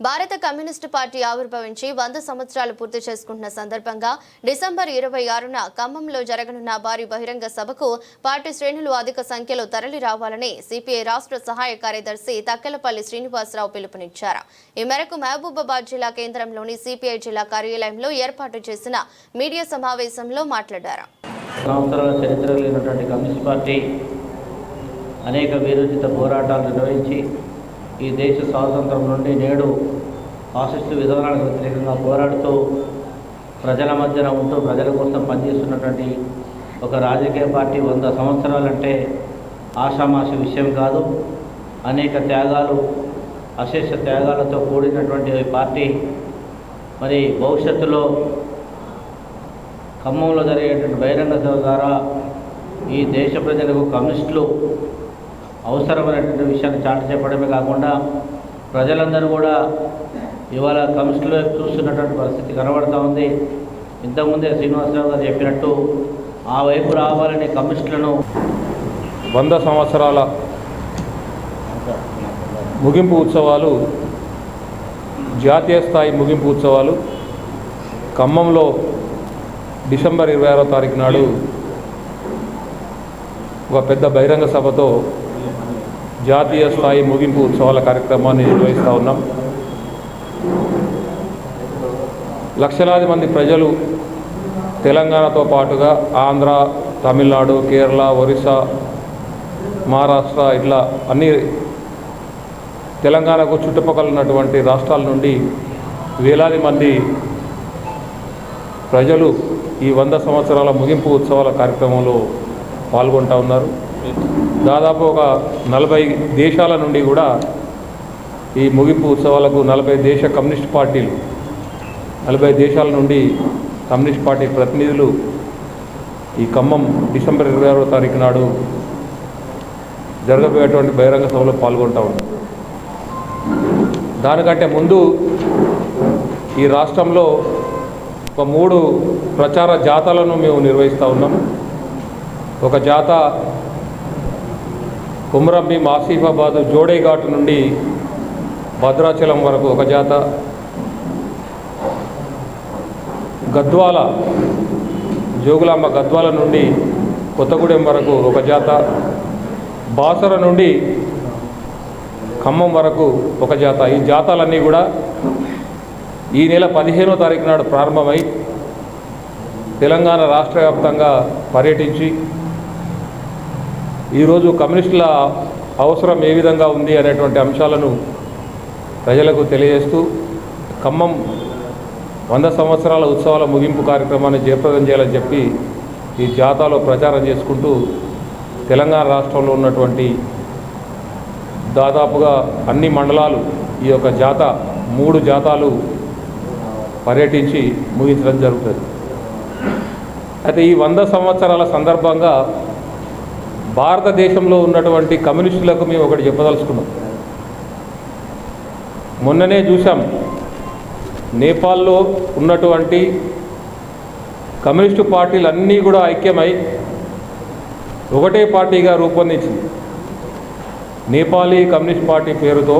భారత communist party ఆవిర్భవించి వంద సంవత్సరాలు పూర్తి చేసుకుంటున్న సందర్భంగా డిసెంబర్ ఇరవై ఆరున ఖమ్మంలో జరగనున్న భారీ బహిరంగ సభకు పార్టీ శ్రేణులు అధిక సంఖ్యలో తరలి రావాలని సిపిఐ రాష్ట్ర సహాయ కార్యదర్శి తక్కెలపల్లి శ్రీనివాసరావు పిలుపునిచ్చారు. ఈ మేరకు మహబూబాబాద్ జిల్లా కేంద్రంలోని సిపిఐ జిల్లా కార్యాలయంలో ఏర్పాటు చేసిన మీడియా సమావేశంలో మాట్లాడారు. సంవత్సరాల చరిత్ర కమ్యూనిస్ట్ పార్టీ అనేక వీరోచిత పోరాటాలు నిర్వహించి ఈ దేశ స్వాతంత్రం నుండి నేడు ఫాసిస్టు విధానాలకు వ్యతిరేకంగా పోరాడుతూ ప్రజల మధ్యన ఉంటూ ప్రజల కోసం పనిచేస్తున్నటువంటి ఒక రాజకీయ పార్టీ వంద సంవత్సరాలంటే ఆషామాషి విషయం కాదు. అనేక త్యాగాలు అశేష త్యాగాలతో కూడినటువంటి పార్టీ మరి భవిష్యత్తులో ఖమ్మంలో జరిగేటువంటి బహిరంగ సభ ద్వారా ఈ దేశ ప్రజలకు కమ్యూనిస్టులు అవసరమైనటువంటి విషయాన్ని చాటి చెప్పడమే కాకుండా ప్రజలందరూ కూడా ఇవాళ కమిషన్లో చూస్తున్నటువంటి పరిస్థితి కనబడుతూ ఉంది. ఇంతకుముందే శ్రీనివాసరావు గారు చెప్పినట్టు ఆ వైపు రావాలని కమిషన్లను వంద సంవత్సరాల ముగింపు ఉత్సవాలు జాతీయ స్థాయి ముగింపు ఉత్సవాలు ఖమ్మంలో డిసెంబర్ ఇరవై ఆరో తారీఖు నాడు ఒక పెద్ద బహిరంగ సభతో జాతీయ స్థాయి ముగింపు ఉత్సవాల కార్యక్రమాన్ని నిర్వహిస్తూ ఉన్నాం. లక్షలాది మంది ప్రజలు తెలంగాణతో పాటుగా ఆంధ్ర తమిళనాడు కేరళ ఒరిస్సా మహారాష్ట్ర ఇట్లా అన్ని తెలంగాణకు చుట్టుపక్కల ఉన్నటువంటి రాష్ట్రాల నుండి వేలాది మంది ప్రజలు ఈ వంద సంవత్సరాల ముగింపు ఉత్సవాల కార్యక్రమంలో పాల్గొంటూ ఉన్నారు. దాదాపు ఒక నలభై దేశాల నుండి కూడా ఈ ముగింపు ఉత్సవాలకు నలభై దేశ కమ్యూనిస్ట్ పార్టీలు నలభై దేశాల నుండి కమ్యూనిస్ట్ పార్టీ ప్రతినిధులు ఈ ఖమ్మం డిసెంబర్ ఇరవై ఆరో తారీఖు నాడు జరగబోయేటువంటి బహిరంగ సభలో పాల్గొంటా ఉన్నారు. దానికంటే ముందు ఈ రాష్ట్రంలో ఒక మూడు ప్రచార జాతాలను మేము నిర్వహిస్తూ ఉన్నాం. ఒక జాత కుమ్రబ్బి ఆసిఫాబాద్ జోడేఘాట్ నుండి భద్రాచలం వరకు ఒక జాత. గద్వాల జోగులాంబ గద్వాల నుండి కొత్తగూడెం వరకు ఒక జాత. బాసర నుండి ఖమ్మం వరకు ఒక జాత. ఈ జాతాలన్నీ కూడా ఈ నెల పదిహేనో తారీఖు నాడు ప్రారంభమై తెలంగాణ రాష్ట్ర వ్యాప్తంగా పర్యటించి ఈరోజు కమ్యూనిస్టుల అవసరం ఏ విధంగా ఉంది అనేటువంటి అంశాలను ప్రజలకు తెలియజేస్తూ ఖమ్మం వంద సంవత్సరాల ఉత్సవాల ముగింపు కార్యక్రమాన్ని జయప్రదం చేయాలని చెప్పి ఈ జాతాలో ప్రచారం చేసుకుంటూ తెలంగాణ రాష్ట్రంలో ఉన్నటువంటి దాదాపుగా అన్ని మండలాలు ఈ యొక్క జాత మూడు జాతాలు పర్యటించి ముగించడం జరుగుతుంది. అయితే ఈ వంద సంవత్సరాల సందర్భంగా భారతదేశంలో ఉన్నటువంటి కమ్యూనిస్టులకు మేము ఒకటి చెప్పదలుచుకున్నాం. మొన్ననే చూసాం నేపాల్లో ఉన్నటువంటి కమ్యూనిస్టు పార్టీలు అన్నీ కూడా ఐక్యమై ఒకటే పార్టీగా రూపొందించింది. నేపాలీ కమ్యూనిస్ట్ పార్టీ పేరుతో